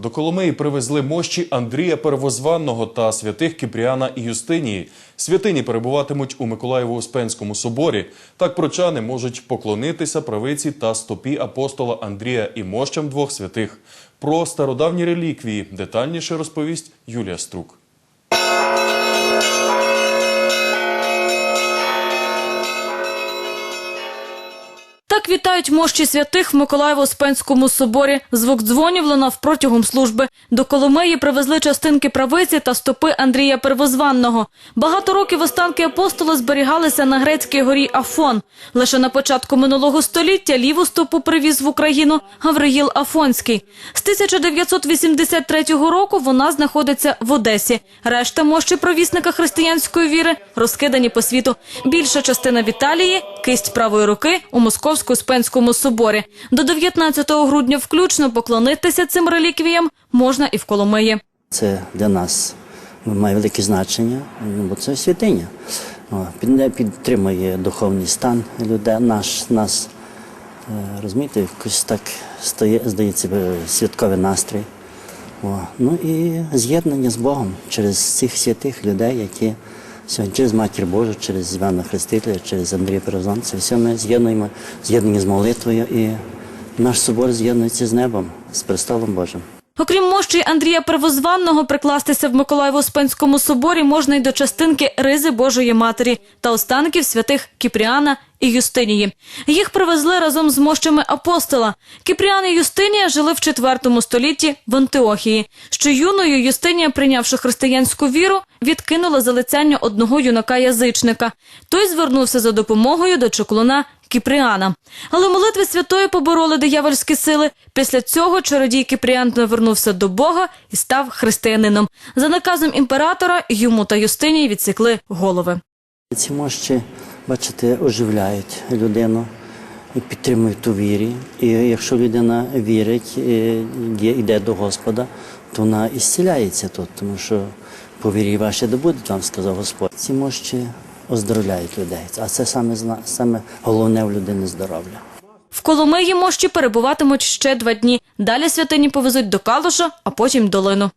До Коломиї привезли мощі Андрія Первозванного та святих Кіпріана і Юстинії. Святині перебуватимуть у Миколаєво-Успенському соборі. Так прочани можуть поклонитися правиці та стопі апостола Андрія і мощам двох святих. Про стародавні реліквії детальніше розповість Юлія Струк. Так вітають мощі святих в Миколаєво-Успенському соборі. Звук дзвонів лунав протягом служби. До Коломиї привезли частинки правиці та стопи Андрія Первозванного. Багато років останки апостола зберігалися на грецькій горі Афон. Лише на початку минулого століття ліву стопу привіз в Україну Гавриїл Афонський. З 1983 року вона знаходиться в Одесі. Решта мощі провісника християнської віри розкидані по світу. Більша частина в Італії – кисть правої руки у Московсько-Успенському соборі. До 19 грудня включно поклонитися цим реліквіям можна і в Коломиї. Це для нас має велике значення, ну, бо це святиня. Підтримує духовний стан людей, наш, нас. Е, Розумієте, якось так стає, здається, е, святковий настрій. О, ну і з'єднання з Богом через цих святих людей, які сьогодні через Матір Божу, через Івана Хрестителя, через Андрія Перезон, це все ми з'єднуємо, з'єднані з молитвою, і наш собор з'єднується з небом, з престолом Божим. Окрім мощі Андрія Первозванного, прикластися в Миколаєво-Спенському соборі можна й до частинки Ризи Божої Матері та останків святих Кіпріана і Юстинії. Їх привезли разом з мощами апостола. Кіпріан і Юстинія жили в IV столітті в Антиохії. Що юною Юстинія, прийнявши християнську віру, відкинула залицяння одного юнака-язичника. Той звернувся за допомогою до чоклуна Кіпріана. Але молитви святої побороли диявольські сили. Після цього чародій Кіпріан навернувся до Бога і став християнином. За наказом імператора йому та Юстинії відсікли голови. Ці мощі, бачите, оживляють людину і підтримують у вірі. І якщо людина вірить, йде до Господа, то вона і зціляється тут, тому що по вірі ваші добудуть, вам сказав Господь. Ці мощі оздоровляють людей. А це саме, саме головне в людини здоров'я. В Коломиї мощі перебуватимуть ще два дні. Далі святині повезуть до Калуша, а потім долину.